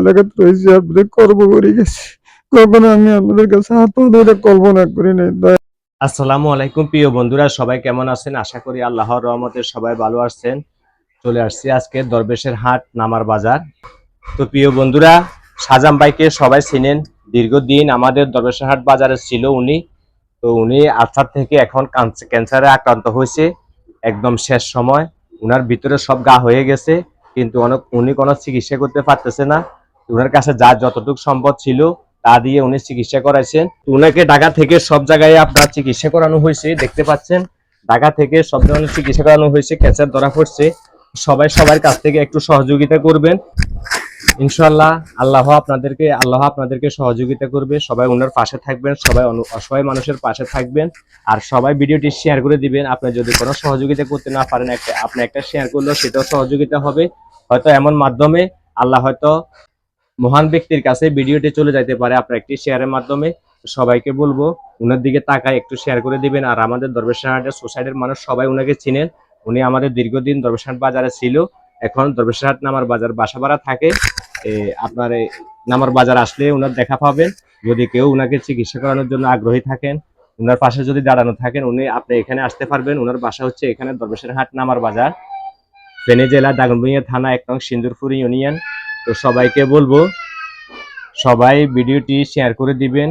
এলাকাতে রয়েছি আপনাদের কর্ম করে গেছি। কখনো আমি আপনাদের কাছে হাত ধরে কল্পনা করি নাই। আসসালামু আলাইকুম, প্রিয় বন্ধুরা, সবাই কেমন আছেন? আশা করি আল্লাহর রহমতে সবাই ভালো আছেন। চলে আসছি আজকে দরবেশের হাট নামার বাজার। তো প্রিয় বন্ধুরা, সাজাম ভাইকে সবাই চিনেন। দীর্ঘদিন আমাদের দরবেশের হাট বাজারে ছিল উনি। তো উনি আলসার থেকে এখন ক্যান্সারে আক্রান্ত হয়েছে। একদম শেষ সময়। উনার ভিতরে সব গা হয়ে গেছে। কিন্তু অনেক উনি কোনো চিকিৎসা করতে পারতেছে না। উনার কাছে যা যতটুকু সম্পদ ছিল তা দিয়ে উনি চিকিৎসা করাইছেন। উনাকে ঢাকা থেকে সব জায়গায় আপনার চিকিৎসা করানো হয়েছে, দেখতে পাচ্ছেন। ঢাকা থেকে সব ধরনের চিকিৎসা করানো হয়েছে, ক্যান্সার ধরা পড়ছে। সবাই সবার কাছ থেকে একটু সহযোগিতা করবেন। ইনশাল্লাহ আল্লাহ আপনাদেরকে আল্লাহ আপনাদেরকে সহযোগিতা করবে। সবাই ওনার পাশে থাকবেন, সবাই অসহায় মানুষের পাশে থাকবেন। আর সবাই ভিডিওটি শেয়ার করে দিবেন। আপনি যদি কোনো সহযোগিতা করতে না পারেন, একটা আপনি একটা শেয়ার করলেও সেটাও সহযোগিতা হবে। হয়তো এমন মাধ্যমে আল্লাহ হয়তো মহান ব্যক্তির কাছে ভিডিওটি চলে যাইতে পারে আপনার একটি শেয়ারের মাধ্যমে। সবাইকে বলব, উনার দিকে তাকায়, একটু শেয়ার করে দিবেন। আর আমাদের দরবেশহাটের সোসাইটির মানুষ, সবাই উনাকে চিনেন। উনি আমাদের দীর্ঘদিন দরবেশহাট বাজারে ছিল। এখন দরবেশহাট নামার বাজার বাসা ভাড়া থাকে। আপনার নামার বাজার আসলে উনার দেখা পাবেন। যদি কেউ উনাকে চিকিৎসা করানোর জন্য আগ্রহী থাকেন, উনার পাশে যদি দাঁড়ানো থাকেন, উনি আপনি এখানে আসতে পারবেন। উনার বাসা হচ্ছে এখানে দরবেশের হাট নামার বাজার। ফেনী জেলা, দাগনভূঞা থানা, এক নং সিন্দুরপুর ইউনিয়ন। তো সবাইকে বলব, সবাই ভিডিওটি শেয়ার করে দিবেন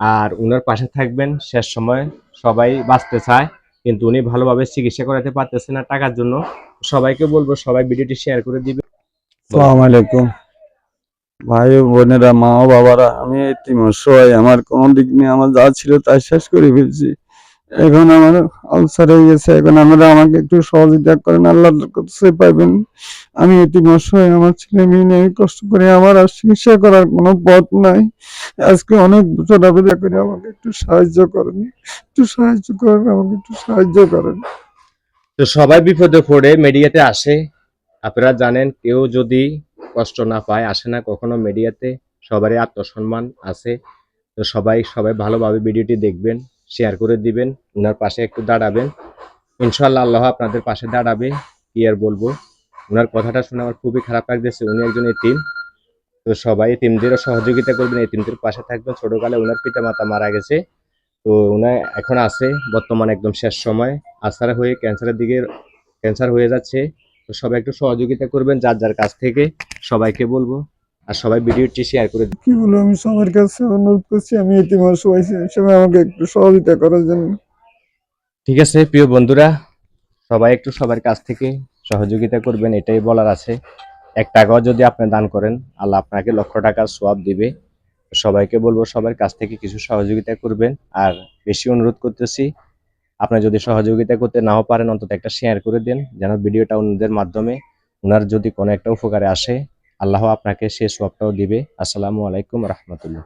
আর উনার পাশে থাকবেন। শেষ সময় সবাই বাঁচতে চায়, কিন্তু উনি ভালোভাবে চিকিৎসা করাতে পারতেছে না টাকার জন্য। সবাইকে বলব, সবাই ভিডিওটি শেয়ার করে দিবেন। আসসালামু আলাইকুম। ভাই, বোনেরা, মা বাবারা, আমি অসহায় আমার কোনো দিক নিয়ে আমার যা ছিল তাই শেষ করে ফেলছি। এখন আমার আলসার হয়ে গেছে, এখন আপনারা আমাকে একটু সহযোগিতা করেন, আল্লাহর কাছে পাইবেন। আমি এতিম অসহায় আমার ছেলে মেয়ে নিয়ে কষ্ট করে আমার আর চিকিৎসা করার কোনো পথ নাই। আজকে অনেক চলাফেরা করে আমাকে একটু সাহায্য করেন, একটু সাহায্য করেন, আমাকে একটু সাহায্য করেন। তো সবাই বিপদে পড়ে, মিডিয়াতে আসে। আপনারা জানেন, কেউ যদি কষ্ট না পায়, আসে না কখনো মিডিয়াতে, সবারই আত্মসম্মান আছে। তো সবাই সবাই ভালোভাবে ভিডিওটি দেখবেন। শেয়ার করে দিবেন ওনার পাশে একটু দাঁড়াবেন। ইনশাল্লাহ আল্লাহ আপনাদের পাশে দাঁড়াবে, কি আর বলব। ওনার কথাটা শুনে আমার খুবই খারাপ লাগতেছে, উনি একজন এতিম। তো সবাই এতিমদেরও সহযোগিতা করবেন, এতিমদের পাশে থাকবেন। ছোটকালে ওনার পিতা মাতা মারা গেছে। তো উনার এখন আছে, বর্তমানে একদম শেষ সময়। আসার হয়ে ক্যান্সারের দিকে ক্যান্সার হয়ে যাচ্ছে। তো সবাই একটু সহযোগিতা করবেন, যার যার কাছ থেকে সবাইকে বলব। আর সবাই ভিডিওটি শেয়ার করে। কি বলব আমি সবার কাছে অনুরোধ করছি আমি এতিম অসহায় সবাই আমাকে একটু সহযোগিতা করার জন্য। ঠিক আছে প্রিয় বন্ধুরা সবাই একটু সবার কাছ থেকে সহযোগিতা করবেন এটাই বলার আছে। এক টাকাও যদি আপনি দান করেন আল্লাহ আপনাকে লক্ষ টাকার সোয়াব দিবে। সবাইকে বলব সবার কাছ থেকে কিছু সহযোগিতা করবেন। আর বেশি অনুরোধ করতেছি আপনি যদি সহযোগিতা করতে নাও পারেন অন্তত একটা শেয়ার করে দেন যেন ভিডিওটা অন্যদের মাধ্যমে ওনার যদি কোনো একটা উপকারে আসে আল্লাহ আপনাকে সে সবটাও দিবে। আসসালামু আলাইকুম রহমতুল্লাহ।